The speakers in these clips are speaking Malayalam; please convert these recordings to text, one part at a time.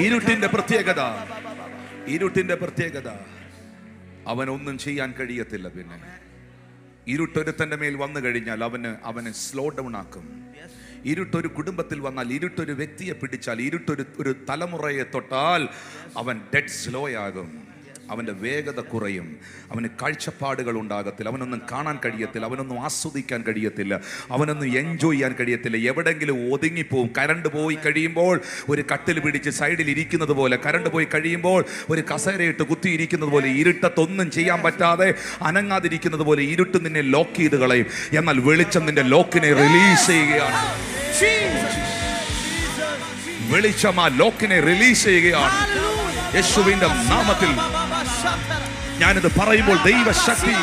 ഇരുട്ടിന്റെ പ്രത്യേകത. ഇരുട്ടിന്റെ പ്രത്യേകത. അവനൊന്നും ചെയ്യാൻ കഴിയത്തില്ല പിന്നെ. ഇരുട്ടൊരുത്തന്റെ മേൽ വന്നു കഴിഞ്ഞാൽ അവന് അവനെ സ്ലോ ഡൗൺ ആക്കും. ഇരുട്ടൊരു കുടുംബത്തിൽ വന്നാൽ ഇരുട്ടൊരു വ്യക്തിയെ പിടിച്ചാൽ ഇരുട്ടൊരു ഒരു തലമുറയെ തൊട്ടാൽ അവൻ ഡെഡ് സ്ലോ ആകും. അവന്റെ വേഗത കുറയും. അവന് കാഴ്ചപ്പാടുകൾ ഉണ്ടാകത്തില്ല. അവനൊന്നും കാണാൻ കഴിയത്തില്ല. അവനൊന്നും ആസ്വദിക്കാൻ കഴിയത്തില്ല. അവനൊന്നും എൻജോയ് ചെയ്യാൻ കഴിയത്തില്ല. എവിടെങ്കിലും ഒതുങ്ങിപ്പോവും. കരണ്ട് പോയി കഴിയുമ്പോൾ ഒരു കട്ടിൽ പിടിച്ച് സൈഡിൽ ഇരിക്കുന്നത് പോലെ കരണ്ട് പോയി കഴിയുമ്പോൾ ഒരു കസേരയിട്ട് കുത്തിയിരിക്കുന്നത് പോലെ ഇരുട്ടത്തൊന്നും ചെയ്യാൻ പറ്റാതെ അനങ്ങാതിരിക്കുന്നത് പോലെ ഇരുട്ട് നിന്നെ ലോക്ക് ചെയ്ത് കളയും. എന്നാൽ വെളിച്ചം നിന്റെ ലോക്കിനെ റിലീസ് ചെയ്യുകയാണ്. വെളിച്ചം ആ ലോക്കിനെ റിലീസ് ചെയ്യുകയാണ്. യേശുവിന്റെ നാമത്തിൽ ഞാനിത് പറയുമ്പോൾ ദൈവശക്തി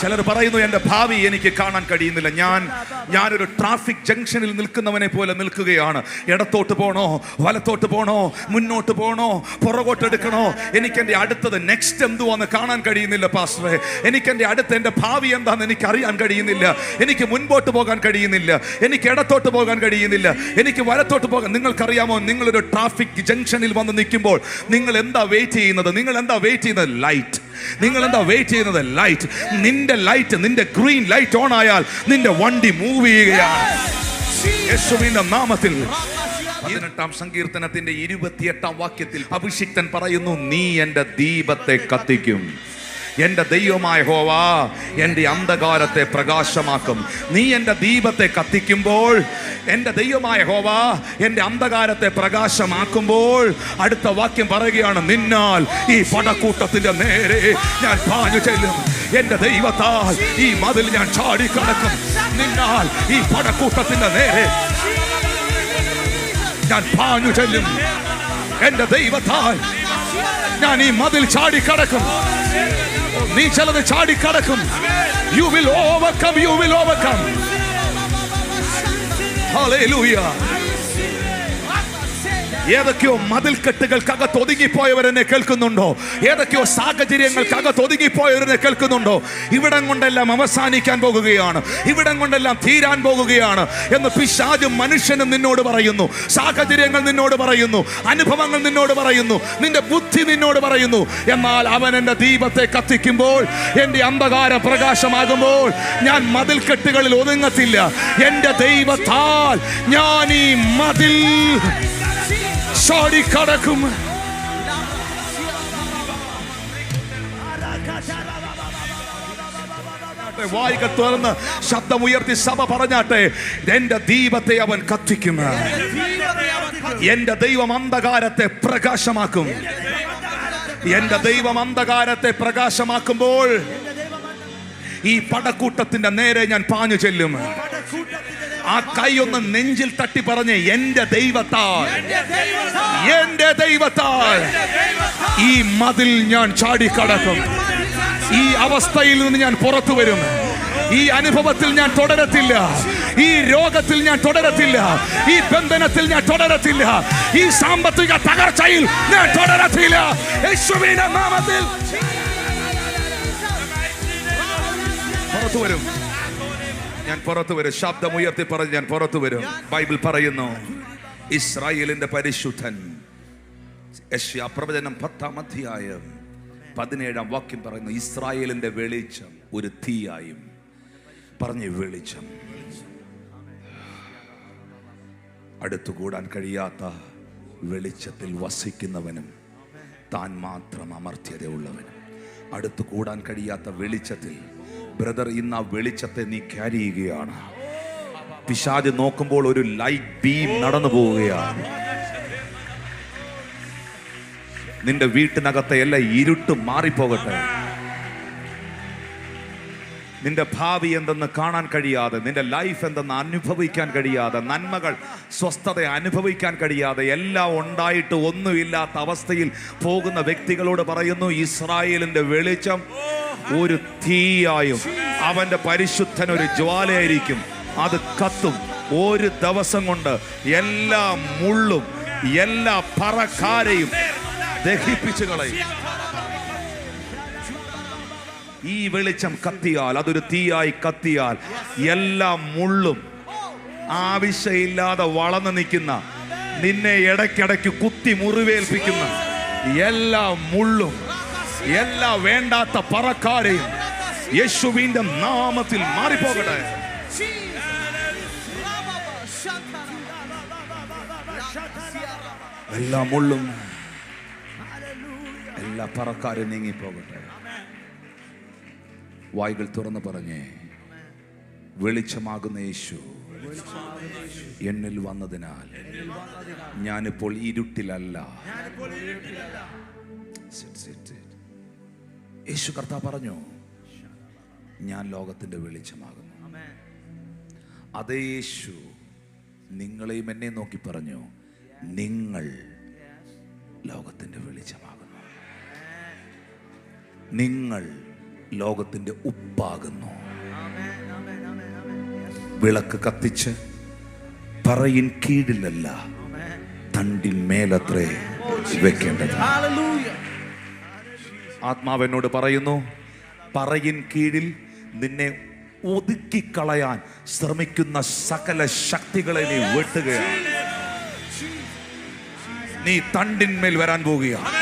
ചിലർ പറയുന്നു എന്റെ ഭാവി എനിക്ക് കാണാൻ കഴിയുന്നില്ല. ഞാൻ ഞാനൊരു ട്രാഫിക് ജംഗ്ഷനിൽ നിൽക്കുന്നവനെ പോലെ നിൽക്കുകയാണ്. ഇടത്തോട്ട് പോണോ? വലത്തോട്ട് പോണോ? മുന്നോട്ട് പോണോ? പുറകോട്ടെടുക്കണോ എനിക്ക് എന്റെ അടുത്തത് നെക്സ്റ്റ് എന്തുവാന്ന് കാണാൻ കഴിയുന്നില്ല പാസ്റ്ററെ. എനിക്കെന്റെ അടുത്ത് എന്റെ ഭാവി എന്താണെന്ന് എനിക്ക് അറിയാൻ കഴിയുന്നില്ല. എനിക്ക് മുൻപോട്ട് പോകാൻ കഴിയുന്നില്ല. എനിക്ക് ഇടത്തോട്ട് പോകാൻ കഴിയുന്നില്ല. എനിക്ക് വലത്തോട്ട് പോകാൻ നിങ്ങൾക്കറിയാമോ? നിങ്ങളൊരു ട്രാഫിക് ജംഗ്ഷനിൽ വന്ന് നിൽക്കുമ്പോൾ നിങ്ങൾ എന്താ വെയിറ്റ് ചെയ്യുന്നത്? നിങ്ങൾ എന്താ വെയിറ്റ് ചെയ്യുന്നത്? ലൈറ്റ് നിങ്ങൾ എന്താ വെയിറ്റ് ചെയ്യുന്നത്? ലൈറ്റ് നിന്റെ ലൈറ്റ് നിന്റെ ഗ്രീൻ ലൈറ്റ് ഓൺ ആയാൽ നിന്റെ വണ്ടി മൂവ് ചെയ്യുകയാണ്. യേശുവിന്റെ നാമത്തിൽ. പതിനെട്ടാം സങ്കീർത്തനത്തിന്റെ ഇരുപത്തിയെട്ടാം വാക്യത്തിൽ അഭിഷിക്തൻ പറയുന്നു നീ എന്റെ ദീപത്തെ കത്തിക്കും. എന്റെ ദൈവമായ ഹോവാ എന്റെ അന്ധകാരത്തെ പ്രകാശമാക്കും. നീ എന്റെ ദീപത്തെ കത്തിക്കുമ്പോൾ എന്റെ ദൈവമായ ഹോവാ എന്റെ അന്ധകാരത്തെ പ്രകാശമാക്കുമ്പോൾ അടുത്ത വാക്യം പറയുകയാണ് നിന്നാൽ ഈ പടക്കൂട്ടത്തിന്റെ നേരെ ഞാൻ പാഞ്ഞു ചെല്ലും. എന്റെ ദൈവത്താൽ ഈ മതിൽ ഞാൻ ചാടിക്കടക്കും. നിന്നാൽ ഈ പടക്കൂട്ടത്തിന്റെ നേരെ ഞാൻ പാഞ്ഞു ചെല്ലും. എന്റെ ദൈവത്താൽ ഞാൻ ഈ മതിൽ ചാടിക്കടക്കും. നീ ചിലത് ചാടിക്കടക്കും you will overcome you will overcome hallelujah ഏതൊക്കെയോ മതിൽക്കെട്ടുകൾക്കകത്ത് ഒതുങ്ങിപ്പോയവരെന്നെ കേൾക്കുന്നുണ്ടോ? ഏതൊക്കെയോ സാഹചര്യങ്ങൾക്കകത്ത് ഒതുങ്ങിപ്പോയവരെന്നെ കേൾക്കുന്നുണ്ടോ? ഇവിടം കൊണ്ടെല്ലാം അവസാനിക്കാൻ പോകുകയാണ്. ഇവിടം കൊണ്ടെല്ലാം തീരാൻ പോകുകയാണ് എന്ന് പിശാജ് മനുഷ്യനും നിന്നോട് പറയുന്നു. സാഹചര്യങ്ങൾ നിന്നോട് പറയുന്നു. അനുഭവങ്ങൾ നിന്നോട് പറയുന്നു. നിന്റെ ബുദ്ധി നിന്നോട് പറയുന്നു. എന്നാൽ അവൻ എന്റെ ദീപത്തെ കത്തിക്കുമ്പോൾ എന്റെ അന്ധകാര പ്രകാശമാകുമ്പോൾ ഞാൻ മതിൽക്കെട്ടുകളിൽ ഒതുങ്ങത്തില്ല. എന്റെ ദൈവത്താൽ ഞാൻ ഈ മതിൽ ചാടിക്കടക്കും വായികൾ തുറന്ന് ശബ്ദമുയർത്തി സഭ പറഞ്ഞാട്ടെ എന്റെ ദീപത്തെ അവൻ കത്തിക്കും. എന്റെ ദൈവം അന്ധകാരത്തെ പ്രകാശമാക്കും. എന്റെ ദൈവം അന്ധകാരത്തെ പ്രകാശമാക്കുമ്പോൾ ഈ പടക്കൂട്ടത്തിന്റെ നേരെ ഞാൻ പാഞ്ഞു ചെല്ലും. ആ കൈ ഒന്ന് നെഞ്ചിൽ തട്ടി പറഞ്ഞ് എന്റെ ദൈവത്താൽ എന്റെ ദൈവത്താൽ ഈ മതിൽ ഞാൻ ചാടിക്കടക്കും. ഈ അവസ്ഥയിൽ നിന്ന് ഞാൻ പുറത്തു വരും. ഈ അനുഭവത്തിൽ ഞാൻ തുടരത്തില്ല. ഈ രോഗത്തിൽ ഞാൻ തുടരത്തില്ല. ഈ ബന്ധനത്തിൽ ഞാൻ തുടരത്തില്ല. ഈ സാമ്പത്തിക തകർച്ചയിൽ ഞാൻ തുടരത്തില്ല. യേശുവിന്റെ നാമത്തിൽ. പുറത്തു വരും. ഞാൻ പുറത്തു വരും. ശബ്ദം ഉയർത്തി പറഞ്ഞ് ഞാൻ പുറത്തു വരും. ബൈബിൾ പറയുന്നു ഇസ്രായേലിന്റെ പരിശുദ്ധൻ. പ്രവചനം പത്താം അധ്യായം പതിനേഴാം വാക്യം പറയുന്നു ഇസ്രായേലിന്റെ വെളിച്ചം ഒരു തീയായും പറഞ്ഞ് വെളിച്ചം. അടുത്തുകൂടാൻ കഴിയാത്ത വെളിച്ചത്തിൽ വസിക്കുന്നവനും താൻ മാത്രം അമർത്യതയുള്ളവനും. അടുത്തു കൂടാൻ കഴിയാത്ത വെളിച്ചത്തിൽ ബ്രദർ ഇന്ന് ആ വെളിച്ചത്തെ നീ ക്യാരി ചെയ്യുകയാണ്. പിശാജ് നോക്കുമ്പോൾ ഒരു ലൈറ്റ് ബീം നടന്നു പോവുകയാണ്. നിന്റെ വീട്ടിനകത്തെ എല്ലാ ഇരുട്ട് മാറിപ്പോകട്ടെ. നിന്റെ ഭാവി എന്തെന്ന് കാണാൻ കഴിയാതെ നിന്റെ ലൈഫ് എന്തെന്ന് അനുഭവിക്കാൻ കഴിയാതെ നന്മകൾ സ്വസ്ഥത അനുഭവിക്കാൻ കഴിയാതെ എല്ലാം ഉണ്ടായിട്ട് ഒന്നുമില്ലാത്ത അവസ്ഥയിൽ പോകുന്ന വ്യക്തികളോട് പറയുന്നു ഇസ്രായേലിന്റെ വെളിച്ചം ഒരു തീയായും അവന്റെ പരിശുദ്ധൻ ഒരു ജ്വാലയായിരിക്കും. അത് കത്തും. ഒരു ദിവസം കൊണ്ട് എല്ലാ മുള്ളും എല്ലാ പറക്കാരെയും ദഹിപ്പിച്ചു കളയും. ഈ വെളിച്ചം കത്തിയാൽ അതൊരു തീയായി കത്തിയാൽ എല്ലാ മുള്ളും ആവശ്യമില്ലാതെ വളർന്നു നിൽക്കുന്ന നിന്നെ ഇടയ്ക്കിടയ്ക്ക് കുത്തി മുറിവേൽപ്പിക്കുന്ന എല്ലാ മുള്ളും എല്ലാ വേണ്ടാത്ത പറക്കാരെയും യേശുവിന്റെ നാമത്തിൽ മാറിപ്പോകട്ടെ. എല്ലാ മുള്ളും എല്ലാ പറക്കാരും നീങ്ങിപ്പോകട്ടെ. വായികൾ തുറന്നു പറഞ്ഞേ വെളിച്ചമാകുന്ന യേശു എന്നിൽ വന്നതിനാൽ ഞാനിപ്പോൾ ഇരുട്ടിലല്ല. യേശു കർത്താവ് പറഞ്ഞു ഞാൻ ലോകത്തിന്റെ വെളിച്ചമാകുന്നു. അതേ യേശു നിങ്ങളെയും എന്നെ നോക്കി പറഞ്ഞു നിങ്ങൾ ലോകത്തിന്റെ വെളിച്ചമാകുന്നു. നിങ്ങൾ ലോകത്തിന്റെ ഉപ്പാകുന്നു. വിളക്ക് കത്തിച്ച് പറയിൻ കീഴിലല്ല തണ്ടിൻ മേലത്രേ വെക്കേണ്ടത്. ആത്മാവെന്നോട് പറയുന്നു പറയിൻ കീഴിൽ നിന്നെ ഒതുക്കിക്കളയാൻ ശ്രമിക്കുന്ന സകല ശക്തികളെ നീ വെട്ടുകയാണ്. നീ തണ്ടിന്മേൽ വരാൻ പോവുകയാണ്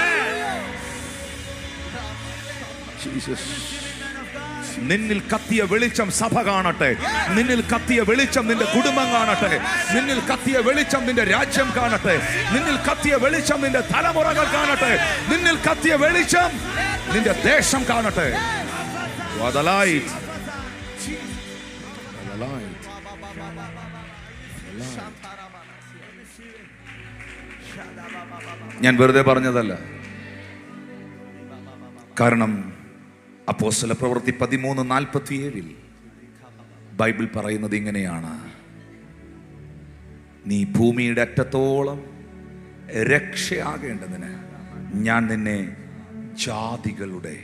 നിന്നിൽ കത്തിയ വെളിച്ചം സഭ കാണട്ടെ. നിന്നിൽ കത്തിയ വെളിച്ചം നിന്റെ കുടുംബം കാണട്ടെ. നിന്നിൽ കത്തിയ വെളിച്ചം നിന്റെ രാജ്യം കാണട്ടെ. നിന്നിൽ കത്തിയ വെളിച്ചം നിന്റെ തലമുറകൾ കാണട്ടെ. നിന്നിൽ കത്തിയ വെളിച്ചം നിന്റെ ദേശം കാണട്ടെ. The light. ഞാൻ വെറുതെ പറഞ്ഞതല്ല കാരണം അപ്പോസ്തല പ്രവൃത്തി പതിമൂന്ന് നാൽപ്പത്തിയേഴിൽ ബൈബിൾ പറയുന്നത് ഇങ്ങനെയാണ് നീ ഭൂമിയുടെ അറ്റത്തോളം രക്ഷയാകേണ്ടതിന് ഞാൻ നിന്നെ ജാതികളുടെ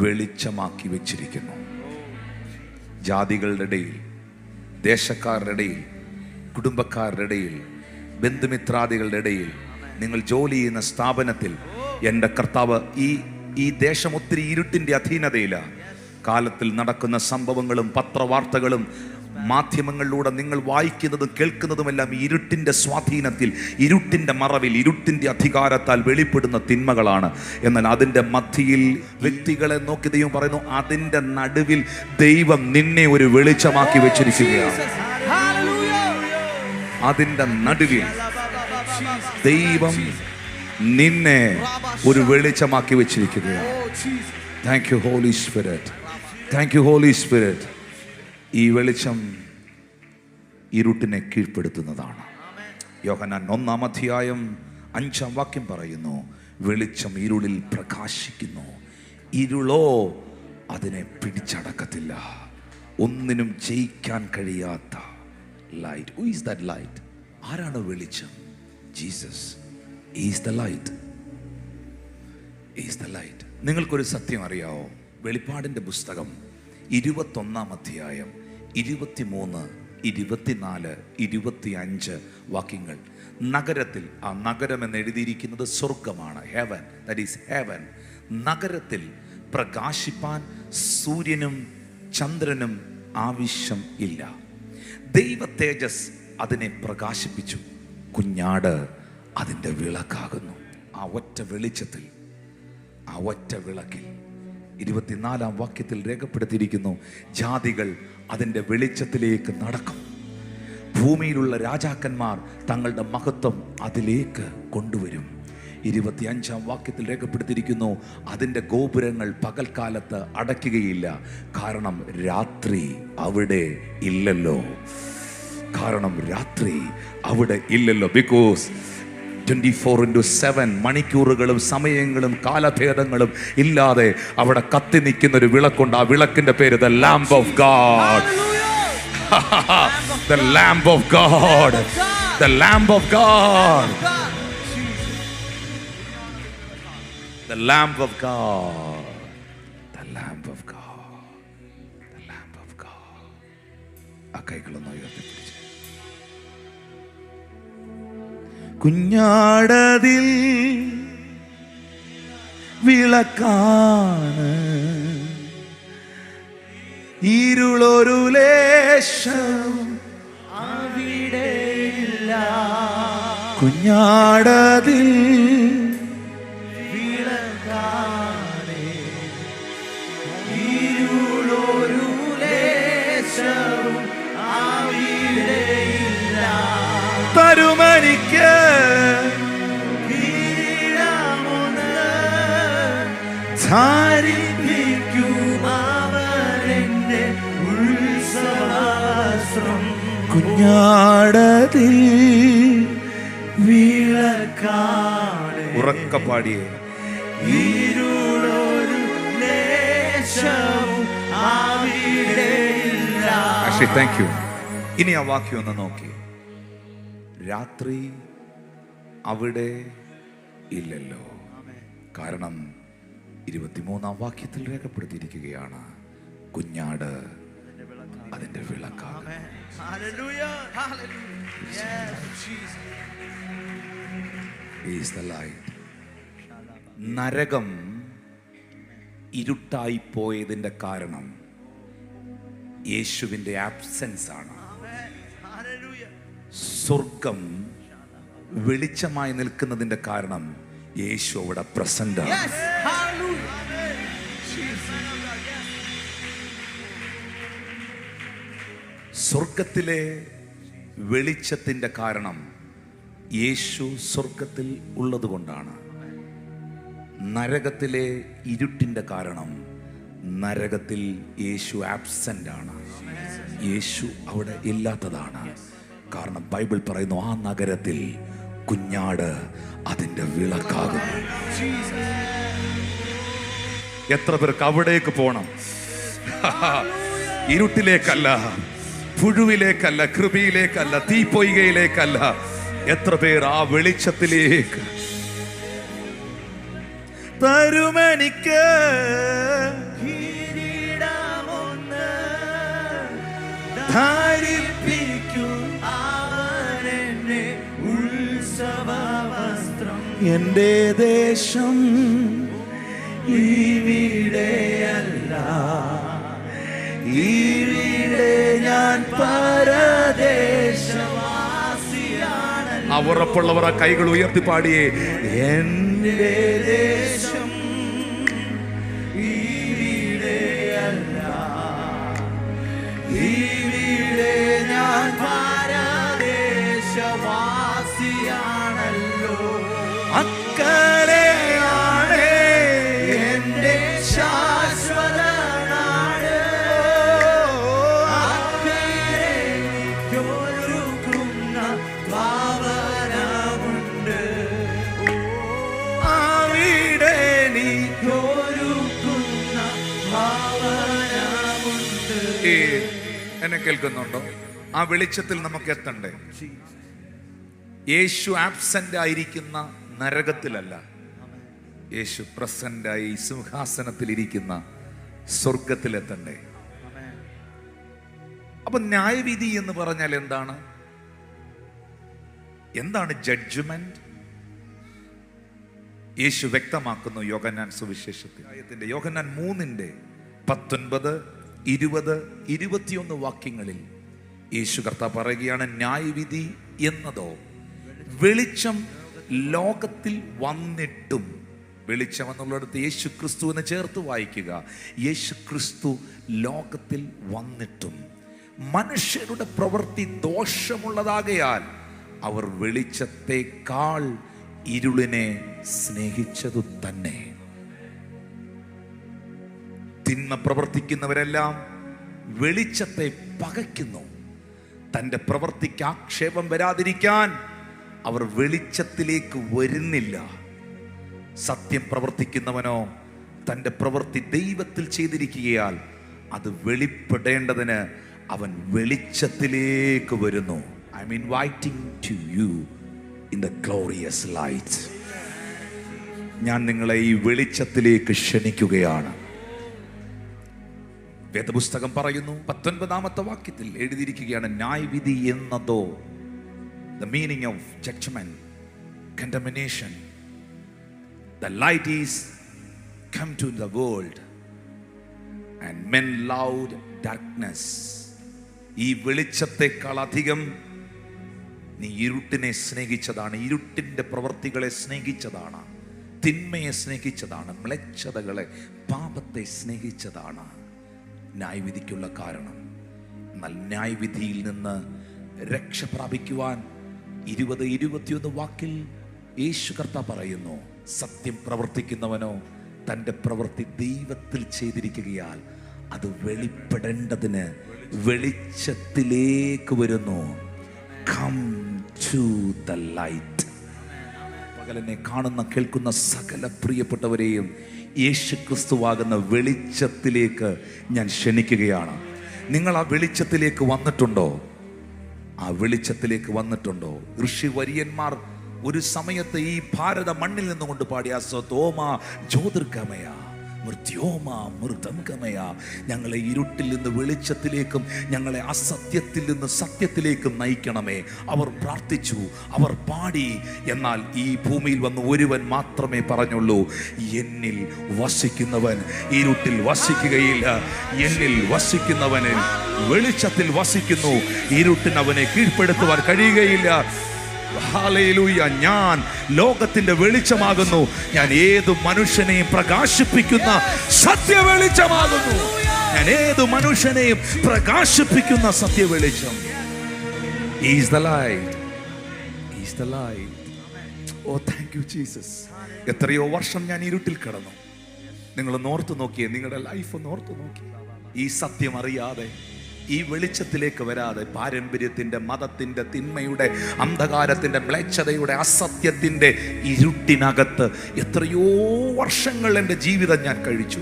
വെളിച്ചമാക്കി വെച്ചിരിക്കുന്നു. ജാതികളുടെ ഇടയിൽ ദേശക്കാരുടെ ഇടയിൽ കുടുംബക്കാരുടെ ഇടയിൽ ബന്ധുമിത്രാദികളുടെ ഇടയിൽ നിങ്ങൾ ജോലി ചെയ്യുന്ന സ്ഥാപനത്തിൽ എന്റെ കർത്താവ് ഈ ഈ ദേശം ഒത്തിരി ഇരുട്ടിന്റെ അധീനതയിലാണ് കാലത്തിൽ നടക്കുന്ന സംഭവങ്ങളും പത്രവാർത്തകളും മാധ്യമങ്ങളിലൂടെ നിങ്ങൾ വായിക്കുന്നതും കേൾക്കുന്നതുമെല്ലാം ഇരുട്ടിന്റെ സ്വാധീനത്തിൽ ഇരുട്ടിന്റെ മറവിൽ ഇരുട്ടിന്റെ അധികാരത്താൽ വെളിപ്പെടുന്ന തിന്മകളാണ്. എന്നാൽ അതിന്റെ മധ്യയിൽ വ്യക്തികളെ നോക്കി ദൈവം പറയുന്നു അതിന്റെ നടുവിൽ ദൈവം നിന്നെ ഒരു വെളിച്ചമാക്കി വെച്ചിരിക്കുകയാണ്. അതിന്റെ നടുവിൽ ദൈവം നിന്നെ ഒരു വെളിച്ചമാക്കി വെച്ചിരിക്കുകയാണ്. Thank you Holy Spirit thank you Holy Spirit ഈ വെളിച്ചം ഇരുട്ടിനെ കീഴ്പ്പെടുത്തുന്നതാണ്. യോഹനാൻ ഒന്നാം അധ്യായം അഞ്ചാം വാക്യം പറയുന്നു വെളിച്ചം ഇരുളിൽ പ്രകാശിക്കുന്നു. ഇരുളോ അതിനെ പിടിച്ചടക്കത്തില്ല. ഒന്നിനും ജയിക്കാൻ കഴിയാത്ത light who is that light ആരാണ് വെളിച്ചം? Jesus is the light is the light നിങ്ങൾക്കൊരു സത്യം അറിയാവോ? വെളിപ്പാടിന്റെ പുസ്തകം ഇരുപത്തൊന്നാം അധ്യായം ഇരുപത്തിമൂന്ന് ഇരുപത്തിനാല് ഇരുപത്തിയഞ്ച് വാക്യങ്ങൾ. നഗരത്തിൽ ആ നഗരം എന്ന് എഴുതിയിരിക്കുന്നത് സ്വർഗമാണ് ഹെവൻ ദറ്റ് ഈസ് ഹെവൻ നഗരത്തിൽ പ്രകാശിപ്പാൻ സൂര്യനും ചന്ദ്രനും ആവശ്യം ഇല്ല. ദൈവ തേജസ് അതിനെ പ്രകാശിപ്പിച്ചു. കുഞ്ഞാട് അതിന്റെ വിളക്കാകുന്നു. ആ ഒറ്റ വെളിച്ചത്തിൽ ആ ഒറ്റ വിളക്കിൽ ഇരുപത്തിനാലാം വാക്യത്തിൽ രേഖപ്പെടുത്തിയിരിക്കുന്നു ജാതികൾ അതിന്റെ വെളിച്ചത്തിലേക്ക് നടക്കും. ഭൂമിയിലുള്ള രാജാക്കന്മാർ തങ്ങളുടെ മഹത്വം അതിലേക്ക് കൊണ്ടുവരും. ഇരുപത്തിയഞ്ചാം വാക്യത്തിൽ രേഖപ്പെടുത്തിയിരിക്കുന്നു അതിന്റെ ഗോപുരങ്ങൾ പകൽക്കാലത്ത് അടയ്ക്കുകയില്ല കാരണം രാത്രി അവിടെ ഇല്ലല്ലോ. കാരണം രാത്രി അവിടെ ഇല്ലല്ലോ because twenty four into seven മണിക്കൂറുകളും സമയങ്ങളും കാലഭേദങ്ങളും ഇല്ലാതെ അവിടെ കത്തി നിൽക്കുന്ന ഒരു വിളക്കുണ്ട്. ആ വിളക്കിന്റെ പേര് the lamb of God the lamb of God the lamb of God the lamb of God the lamb of God the lamb of God ആ കൈകളൊന്ന് ഉയർത്തിപ്പിടിച്ച് കുഞ്ഞാടതിൽ വിളക്കാണ്. ഇരുളൊരു ലേശം അവിടെ കുഞ്ഞാടതിൽ കുഞ്ഞാടതിൽ ഉറക്ക പാടിയേ താങ്ക് യു ഇനി ആ വാക്യം ഒന്ന് നോക്കി. രാത്രി അവിടെ ഇല്ലല്ലോ. കാരണം ഇരുപത്തിമൂന്നാം വാക്യത്തിൽ രേഖപ്പെടുത്തിയിരിക്കുകയാണ്. കുഞ്ഞാട് അതിന്റെ വിളക്കാണ്. നരകം ഇരുട്ടായി പോയതിന്റെ കാരണം യേശുവിന്റെ ആബ്സെൻസ് ആണ്. സ്വർഗം വെളിച്ചമായി നിൽക്കുന്നതിന്റെ കാരണം യേശു അവിടെ പ്രസന്റ് ആണ്. സ്വർഗത്തിലെ വെളിച്ചത്തിന്റെ കാരണം യേശു സ്വർഗത്തിൽ ഉള്ളതുകൊണ്ടാണ്. നരകത്തിലെ ഇരുട്ടിന്റെ കാരണം നരകത്തിൽ യേശു ആബ്സെന്റ് ആണ്. യേശു അവിടെ ഇല്ലാത്തതാണ്. കാരണം ബൈബിൾ പറയുന്നു ആ നഗരത്തിൽ കുഞ്ഞാട് അതിന്റെ വിളക്കാകും എത്ര പേർക്ക് അവിടേക്ക് പോണം? ഇരുട്ടിലേക്കല്ല പുഴുവിലേക്കല്ല കൃപയിലേക്കല്ല തീപ്പൊയ്കയിലേക്കല്ല. എത്ര പേർ ആ വെളിച്ചത്തിലേക്ക് തരുമനിക്ക്? എന്റെ ദേശം ഇവിടെയല്ല. ഇവിടെ ഞാൻ പരദേശവാസിയാണ് അവർ ഉറപ്പുള്ളവർ ആ കൈകൾ ഉയർത്തി പാടിയേ എന്റെ ദേശം ഇവിടെയല്ല. ഇവിടെ ഞാൻ പരദേശവാസിയാണല്ലോ. അക്കരെയാണ് കേൾക്കുന്നുണ്ടോ? ആ വെളിച്ചത്തിൽ നമുക്ക് എത്തണ്ടേ? യേശു ആബ്സെന്റ് ആയിരിക്കുന്ന നരകത്തിലല്ല. യേശു പ്രസന്റ് ആയി സിംഹാസനത്തിൽ ഇരിക്കുന്ന സ്വർഗത്തിലെത്തണ്ടേ അപ്പൊ ന്യായവിധി എന്ന് പറഞ്ഞാൽ എന്താണ്? എന്താണ് ജഡ്ജ്മെന്റ് യേശു വ്യക്തമാക്കുന്നു യോഗന്നാൻ സുവിശേഷത്തിൽ. യോഗനാൻ മൂന്നിന്റെ പത്തൊൻപത് ഇരുപത് ഇരുപത്തിയൊന്ന് വാക്യങ്ങളിൽ യേശു കർത്ത പറയുകയാണ് ന്യായവിധി എന്നതോ? വെളിച്ചം ലോകത്തിൽ വന്നിട്ടും വെളിച്ചം എന്നുള്ളിടത്ത് യേശു ക്രിസ്തു എന്ന് ചേർത്ത് വായിക്കുക. യേശു ക്രിസ്തു ലോകത്തിൽ വന്നിട്ടും. മനുഷ്യരുടെ പ്രവൃത്തി ദോഷമുള്ളതാകയാൽ അവർ വെളിച്ചത്തെക്കാൾ ഇരുളിനെ സ്നേഹിച്ചതു തന്നെ. തിന്മ പ്രവർത്തിക്കുന്നവരെല്ലാം വെളിച്ചത്തെ പകയ്ക്കുന്നു. തന്റെ പ്രവൃത്തിക്ക് ആക്ഷേപം വരാതിരിക്കാൻ അവർ വെളിച്ചത്തിലേക്ക് വരുന്നില്ല. സത്യം പ്രവർത്തിക്കുന്നവനോ തന്റെ പ്രവൃത്തി ദൈവത്തിൽ ചെയ്തിരിക്കുകയാൽ അത് വെളിപ്പെടേണ്ടതിന് അവൻ വെളിച്ചത്തിലേക്ക് വരുന്നു. I mean waiting to you in the glorious light ഞാൻ നിങ്ങളെ ഈ വെളിച്ചത്തിലേക്ക് ക്ഷണിക്കുകയാണ്. വേദപുസ്തകം പറയുന്നു പത്തൊൻപതാമത്തെ വാക്യത്തിൽ എഴുതിയിരിക്കുകയാണ് ന്യായവിധി എന്നതോ the meaning of judgement condemnation the light is come to the world and men loved darkness ഈ വെളിച്ചത്തെക്കാൾ അധികം നീ ഇരുട്ടിനെ സ്നേഹിച്ചതാണ് ഇരുട്ടിന്റെ പ്രവൃത്തികളെ സ്നേഹിച്ചതാണ് തിന്മയെ സ്നേഹിച്ചതാണ് മ്ലച്ഛതകളെ പാപത്തെ സ്നേഹിച്ചതാണ്. ന്യായവിധിക്കുള്ള കാരണം. എന്നാൽ ന്യായവിധിയിൽ നിന്ന് രക്ഷ പ്രാപിക്കുവാൻ ഇരുപത് ഇരുപത്തിയൊന്ന് വാക്കിൽ യേശു കർത്ത പറയുന്നു സത്യം പ്രവർത്തിക്കുന്നവനോ തന്റെ പ്രവൃത്തി ദൈവത്തിൽ ചെയ്തിരിക്കുകയാൽ അത് വെളിപ്പെടേണ്ടതിന് വെളിച്ചത്തിലേക്ക് വരുന്നു. കം ടു ദ ലൈറ്റ് പകലെന്നെ കാണുന്ന കേൾക്കുന്ന സകല പ്രിയപ്പെട്ടവരെയും യേശു ക്രിസ്തുവാകുന്ന വെളിച്ചത്തിലേക്ക് ഞാൻ ക്ഷണിക്കുകയാണ്. നിങ്ങൾ ആ വെളിച്ചത്തിലേക്ക് വന്നിട്ടുണ്ടോ? ആ വെളിച്ചത്തിലേക്ക് വന്നിട്ടുണ്ടോ? ഋഷിവര്യന്മാർ ഒരു സമയത്ത് ഈ ഭാരത മണ്ണിൽ നിന്നുകൊണ്ട് പാടിയ സ്വതോമ ജ്യോതിർഗമയ. മൃത്യോമ മൃതംഗമയ ഞങ്ങളെ ഇരുട്ടിൽ നിന്ന് വെളിച്ചത്തിലേക്കും ഞങ്ങളെ അസത്യത്തിൽ നിന്ന് സത്യത്തിലേക്കും നയിക്കണമേ. അവർ പ്രാർത്ഥിച്ചു അവർ പാടി. എന്നാൽ ഈ ഭൂമിയിൽ വന്ന് ഒരുവൻ മാത്രമേ പറഞ്ഞുള്ളൂ എന്നിൽ വസിക്കുന്നവൻ ഇരുട്ടിൽ വസിക്കുകയില്ല. എന്നിൽ വസിക്കുന്നവന് വെളിച്ചത്തിൽ വസിക്കുന്നു. ഇരുട്ടിന് അവനെ കീഴ്പ്പെടുത്തുവാൻ കഴിയുകയില്ല. ഞാൻ ലോകത്തിന്റെ വെളിച്ചമാകുന്നു. ഞാൻ ഏത് മനുഷ്യനെയും പ്രകാശിപ്പിക്കുന്ന സത്യ വെളിച്ചമാകുന്നു ഞാൻ ഏത് മനുഷ്യനെയും പ്രകാശിപ്പിക്കുന്ന സത്യ വെളിച്ചം is the light is the light oh thank you Jesus എത്രയോ വർഷം ഞാൻ ഇരുട്ടിൽ കിടന്നു. നിങ്ങൾ നോർത്ത് നോക്കിയേ. നിങ്ങളുടെ ലൈഫ് ഒന്ന് ഓർത്തു നോക്കി ഈ സത്യം അറിയാതെ ഈ വെളിച്ചത്തിലേക്ക് വരാതെ പാരമ്പര്യത്തിന്റെ മതത്തിന്റെ തിന്മയുടെ അന്ധകാരത്തിന്റെ മ്ലേച്ഛതയുടെ അസത്യത്തിന്റെ ഇരുട്ടിനകത്ത് എത്രയോ വർഷങ്ങൾ എന്റെ ജീവിതം ഞാൻ കഴിച്ചു.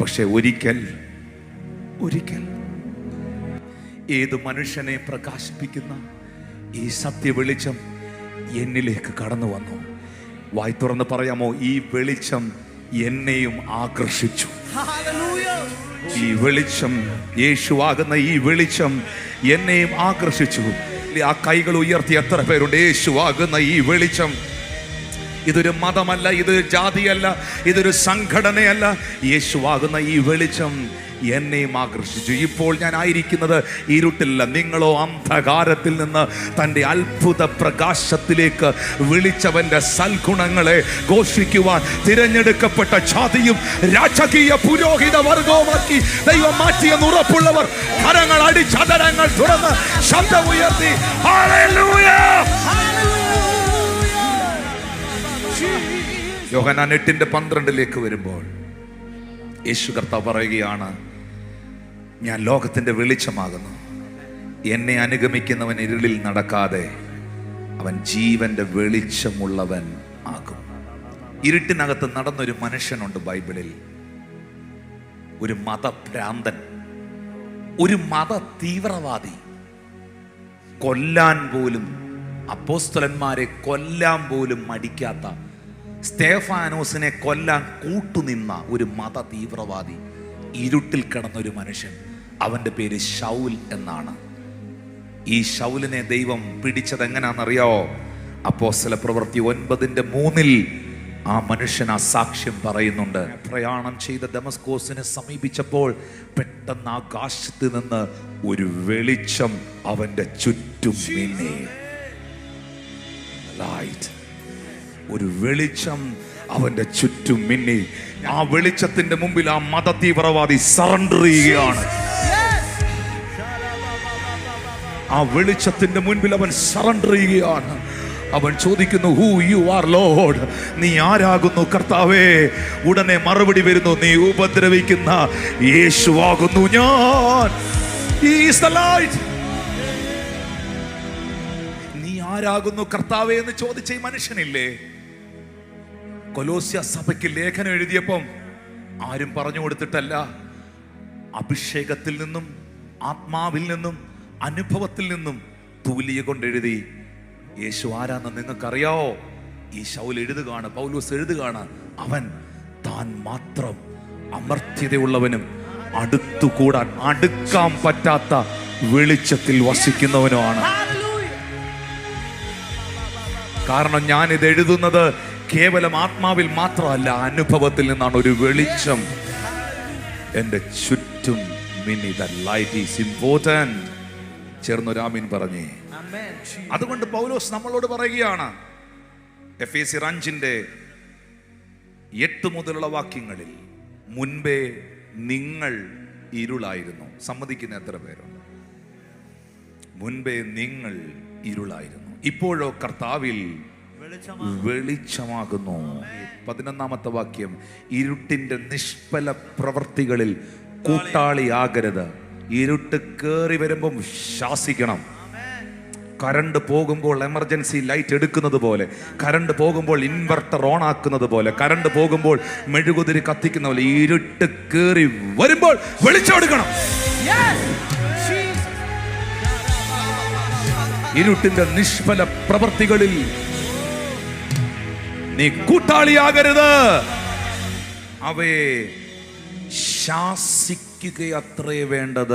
പക്ഷെ ഒരിക്കൽ ഒരിക്കൽ ഏത് മനുഷ്യനെ പ്രകാശിപ്പിക്കുന്ന ഈ സത്യ വെളിച്ചം എന്നിലേക്ക് കടന്നു വന്നു. വായി തുറന്ന് പറയാമോ ഈ വെളിച്ചം എന്നെയും ആകർഷിച്ചു. ഈ വെളിച്ചം യേശുവാകുന്ന ഈ വെളിച്ചം എന്നെയും ആകർഷിച്ചു. ആ കൈകൾ ഉയർത്തി എത്ര പേരുണ്ട്? യേശുവാകുന്ന ഈ വെളിച്ചം. ഇതൊരു മതമല്ല ഇത് ജാതിയല്ല ഇതൊരു സംഘടനയല്ല. യേശുവാകുന്ന ഈ വെളിച്ചം എന്നെയും ആകർഷിച്ചു. ഇപ്പോൾ ഞാൻ ആയിരിക്കുന്നത് ഇരുട്ടില്ല നിങ്ങളോ അന്ധകാരത്തിൽ നിന്ന് തന്റെ അത്ഭുത പ്രകാശത്തിലേക്ക് വിളിച്ചവന്റെ സൽഗുണങ്ങളെ ഘോഷിക്കുവാൻ തിരഞ്ഞെടുക്കപ്പെട്ട ജാതിയും രാജകീയ പുരോഹിത വർഗവുമാക്കി ദൈവം മാറ്റിയെന്ന് ഉറപ്പുള്ളവർ കരങ്ങൾ അടിച്ചതരങ്ങൾ തുറന്ന് ശബ്ദമുയർത്തി യോഹനാൻ എട്ടിന്റെ പന്ത്രണ്ടിലേക്ക് വരുമ്പോൾ യേശു കർത്താവ് പറയുകയാണ് ഞാൻ ലോകത്തിന്റെ വെളിച്ചമാകുന്നു. എന്നെ അനുഗമിക്കുന്നവൻ ഇരുളിൽ നടക്കാതെ അവൻ ജീവന്റെ വെളിച്ചമുള്ളവൻ ആകും. ഇരുട്ടിനകത്ത് നടന്നൊരു മനുഷ്യനുണ്ട് ബൈബിളിൽ. ഒരു മതഭ്രാന്തൻ ഒരു മത തീവ്രവാദി കൊല്ലാൻ പോലും അപ്പോസ്തലന്മാരെ കൊല്ലാൻ പോലും മടിക്കാത്ത സ്തേഫാനോസിനെ കൊല്ലാൻ കൂട്ടുനിന്ന ഒരു മത തീവ്രവാദി ഇരുട്ടിൽ കിടന്ന ഒരു മനുഷ്യൻ. അവന്റെ പേര് ഷൗൽ എന്നാണ്. ഈ ഷൗലിനെ ദൈവം പിടിച്ചത് എങ്ങനെയാണെന്നറിയാവോ അപ്പോസ്തല പ്രവൃത്തി ഒൻപതിന്റെ മൂന്നിൽ ആ മനുഷ്യൻ ആ സാക്ഷ്യം പറയുന്നുണ്ട്. പ്രയാണം ചെയ്ത ഡെമസ്കോസിനെ സമീപിച്ചപ്പോൾ പെട്ടെന്ന് ആകാശത്ത് നിന്ന് ഒരു വെളിച്ചം അവന്റെ ചുറ്റും മിന്നി ലൈറ്റ് ഒരു വെളിച്ചം അവന്റെ ചുറ്റും മിന്നി. ആ വെളിച്ചത്തിന്റെ മുമ്പിൽ ആ മത തീവ്രവാദി സറണ്ടർ ചെയ്യുകയാണ്. ആ വെളിച്ചത്തിന്റെ മുൻപിൽ അവൻ സറണ്ടർ ചെയ്യുകയാണ്. അവൻ ചോദിക്കുന്നു ഹൂ യു ആർ ലോഡ് നീ ആരാകുന്നു കർത്താവേ? ഉടനെ മറുപടി വരുന്നു നീ ഉപദ്രവിക്കുന്ന യേശുവാകുന്നു ഞാൻ. നീ ആരാകുന്നു കർത്താവേ? എന്ന് ചോദിച്ച ഈ മനുഷ്യനില്ലേ? കൊലോസ്യ സഭയ്ക്ക് ലേഖനം എഴുതിയപ്പം ആരും പറഞ്ഞു കൊടുത്തിട്ടല്ല. അഭിഷേകത്തിൽ നിന്നും ആത്മാവിൽ നിന്നും അനുഭവത്തിൽ നിന്നും തൂലിയ കൊണ്ട് എഴുതി. യേശു ആരാന്ന് നിങ്ങൾക്കറിയാവോ? ഈ ശൗൽ എഴുതുകയാണ് പൗലോസ് എഴുതുകയാണ്. അവൻ താൻ മാത്രം അമർത്യതയുള്ളവനും അടുത്തുകൂടാൻ അടുക്കാൻ പറ്റാത്ത വെളിച്ചത്തിൽ വസിക്കുന്നവനുമാണ്. കാരണം ഞാൻ ഇത് എഴുതുന്നത് കേവലം ആത്മാവിൽ മാത്രമല്ല അനുഭവത്തിൽ നിന്നാണ് ഒരു വെളിച്ചം. എന്റെ ചുറ്റും മിനി ദ ലൈറ്റ് ഈസ് ഇമ്പോർട്ടന്റ് ചേർന്നൊരാമീൻ പറഞ്ഞേ. Amen. അതുകൊണ്ട് പൗലോസ് നമ്മളോട് പറയുകയാണ് എഫ് എ സി അഞ്ചിന്റെ എട്ട് മുതലുള്ള വാക്യങ്ങളിൽ മുൻപേ നിങ്ങൾ ഇരുളായിരുന്നു. സമ്മതിക്കുന്ന എത്ര പേരുണ്ട്? മുൻപേ നിങ്ങൾ ഇരുളായിരുന്നു. ഇപ്പോഴോ കർത്താവിൽ വെളിച്ചമാകുന്നു പതിനൊന്നാമത്തെ വാക്യം ഇരുട്ടിന്റെ നിഷ്ഫല പ്രവർത്തികളിൽ കൂട്ടാളിയാകരുത് ഇരുട്ട് കേറി വരുമ്പം ശാസിക്കണം കറണ്ട് പോകുമ്പോൾ എമർജൻസി ലൈറ്റ് എടുക്കുന്നത് പോലെ കറണ്ട് പോകുമ്പോൾ ഇൻവെർട്ടർ ഓൺ ആക്കുന്നത് പോലെ കറണ്ട് പോകുമ്പോൾ മെഴുകുതിരി കത്തിക്കുന്ന പോലെ ഇരുട്ട് കയറി വരുമ്പോൾ വെളിച്ചം എടുക്കണം Yes. Jesus. ഇരുട്ടിന്റെ നിഷ്ഫല പ്രവർത്തികളിൽ നീ കൂട്ടാളിയാകരുത്. അവയെ ശാസിക്കുകയത്രേ വേണ്ടത്.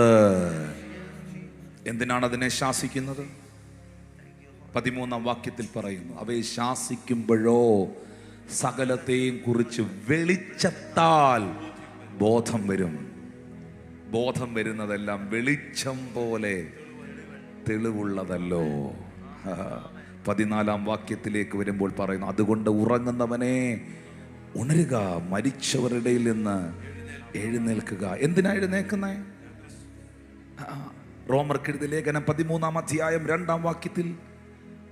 എന്തിനാണ് അതിനെ ശാസിക്കുന്നത്? പതിമൂന്നാം വാക്യത്തിൽ പറയുന്നു അവയെ ശാസിക്കുമ്പോഴോ സകലത്തെയും കുറിച്ച് വെളിച്ചത്താൽ ബോധം വരും. ബോധം വരുന്നതെല്ലാം വെളിച്ചം പോലെ തെളിവുള്ളതല്ലോ. പതിനാലാം വാക്യത്തിലേക്ക് വരുമ്പോൾ പറയുന്നു അതുകൊണ്ട് ഉറങ്ങുന്നവനെ ഉണരുക മരിച്ചവരുടെ നിന്ന് എഴുന്നേൽക്കുക. എന്തിനാ എഴുന്നേക്കുന്നേ റോമർക്കെഴുതി ലേഖനം പതിമൂന്നാം അധ്യായം രണ്ടാം വാക്യത്തിൽ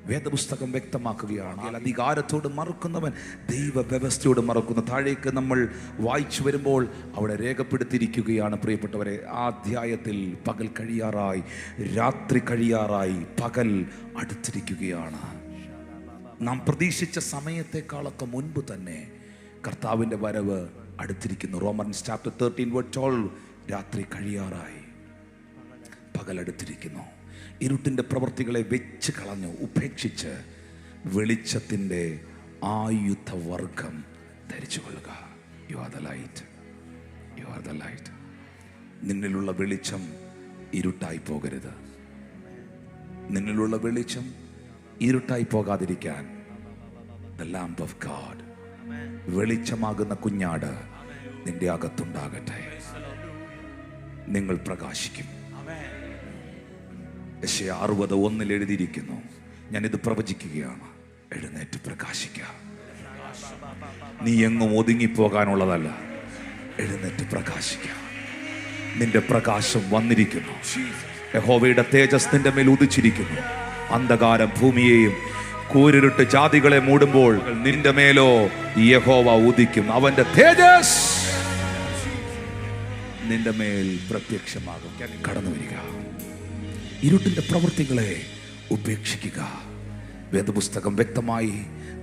വേദപുസ്തകം വ്യക്തമാക്കുകയാണ്. അധികാരത്തോട് മറക്കുന്നവൻ ദൈവ വ്യവസ്ഥയോട് മറക്കുന്നു. താഴേക്ക് നമ്മൾ വായിച്ചു വരുമ്പോൾ അവിടെ രേഖപ്പെടുത്തിയിരിക്കുകയാണ്. പ്രിയപ്പെട്ടവരെ ആ അധ്യായത്തിൽ പകൽ കഴിയാറായി രാത്രി കഴിയാറായി പകൽ അടുത്തിരിക്കുകയാണ്. നാം പ്രതീക്ഷിച്ച സമയത്തെക്കാളൊക്കെ മുൻപ് തന്നെ കർത്താവിന്റെ വരവ് അടുത്തിരിക്കുന്നു. റോമൻസ് ചാപ്റ്റർ തേർട്ടീൻ വേർഡ് രാത്രി കഴിയാറായി പകലെടുത്തിരിക്കുന്നു ഇരുട്ടിന്റെ പ്രവൃത്തികളെ വെച്ച് കളഞ്ഞു ഉപേക്ഷിച്ച് വെളിച്ചത്തിന്റെ ആയുധവർഗം ധരിച്ചു കൊള്ളുക. You are the light you are the light നിന്നിലുള്ള വെളിച്ചം ഇരുട്ടായി പോകരുത്. നിന്നിലുള്ള വെളിച്ചം ഇരുട്ടായി പോകാതിരിക്കാൻ ദ ലാമ്പ് ഓഫ് ഗാഡ് വെളിച്ചമാകുന്ന കുഞ്ഞാട് നിന്റെ അകത്തുണ്ടാകട്ടെ. നിങ്ങൾ പ്രകാശിക്കും. യശയ അറുപത് ഒന്നിൽ എഴുതിയിരിക്കുന്നു. ഞാനിത് പ്രവചിക്കുകയാണ്. എഴുന്നേറ്റ് പ്രകാശിക്കുക നീ എങ്ങും ഒതുങ്ങിപ്പോകാനുള്ളതല്ല. എഴുന്നേറ്റ് പ്രകാശിക്കുക നിന്റെ പ്രകാശം വന്നിരിക്കുന്നു. യഹോവയുടെ തേജസ് നിന്റെ മേൽ ഉദിച്ചിരിക്കുന്നു. അന്ധകാരം ഭൂമിയെയും കൂരിരുട്ട് ജാതികളെ മൂടുമ്പോൾ നിന്റെ മേലോ യഹോവ ഉദിക്കും അവന്റെ തേജസ് നിന്റെ മേൽ പ്രത്യക്ഷമാകും. കടന്നു വരിക. ഇരുട്ടിന്റെ പ്രവൃത്തികളെ ഉപേക്ഷിക്കുക. വേദപുസ്തകം വ്യക്തമായി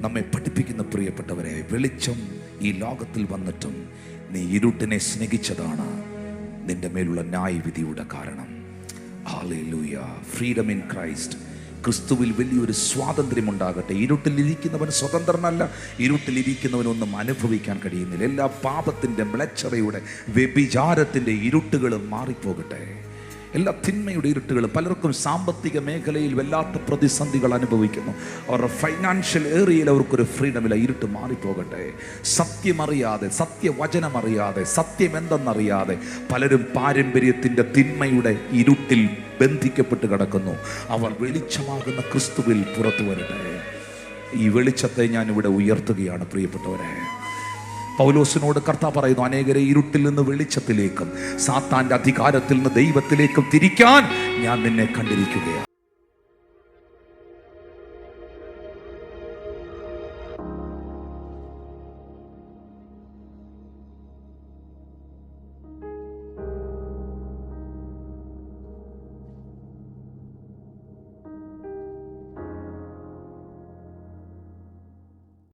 നമ്മെ പഠിപ്പിക്കുന്ന പ്രിയപ്പെട്ടവരെ വെളിച്ചം ഈ ലോകത്തിൽ വന്നിട്ടും നീ ഇരുട്ടിനെ സ്നേഹിച്ചതാണ്. നിന്റെ മേലുള്ള ന്യായവിധിയുടെ കാരണം. ഫ്രീഡം ഇൻ ക്രൈസ്റ്റ് ക്രിസ്തുവിൽ വലിയൊരു സ്വാതന്ത്ര്യം ഉണ്ടാകട്ടെ ഇരുട്ടിലിരിക്കുന്നവൻ സ്വതന്ത്രനല്ല. ഇരുട്ടിലിരിക്കുന്നവനൊന്നും അനുഭവിക്കാൻ കഴിയുന്നില്ല. എല്ലാ പാപത്തിന്റെ മ്ലച്ചറയുടെ വ്യഭിചാരത്തിന്റെ ഇരുട്ടുകളും മാറിപ്പോകട്ടെ. എല്ലാ തിന്മയുടെ ഇരുട്ടുകളും പലർക്കും സാമ്പത്തിക മേഖലയിൽ വല്ലാത്ത പ്രതിസന്ധികൾ അനുഭവിക്കുന്നു. അവരുടെ ഫൈനാൻഷ്യൽ ഏരിയയിൽ അവർക്കൊരു ഫ്രീഡമില്ല ഇരുട്ട് മാറിപ്പോകട്ടെ. സത്യമറിയാതെ സത്യവചനമറിയാതെ സത്യം എന്തെന്നറിയാതെ പലരും പാരമ്പര്യത്തിന്റെ തിന്മയുടെ ഇരുട്ടിൽ ബന്ധിക്കപ്പെട്ട് കിടക്കുന്നു. അവർ വെളിച്ചമാകുന്ന ക്രിസ്തുവിൽ പുറത്തു വരട്ടെ. ഈ വെളിച്ചത്തെ ഞാനിവിടെ ഉയർത്തുകയാണ് പ്രിയപ്പെട്ടവരെ. പൗലോസിനോട് കർത്താവ് പറയുന്നു അനേകരെ ഇരുട്ടിൽ നിന്ന് വെളിച്ചത്തിലേക്കും സാത്താന്റെ അധികാരത്തിൽ നിന്ന് ദൈവത്തിലേക്കും തിരിക്കാൻ ഞാൻ നിന്നെ കണ്ടിരിക്കുകയാണ്.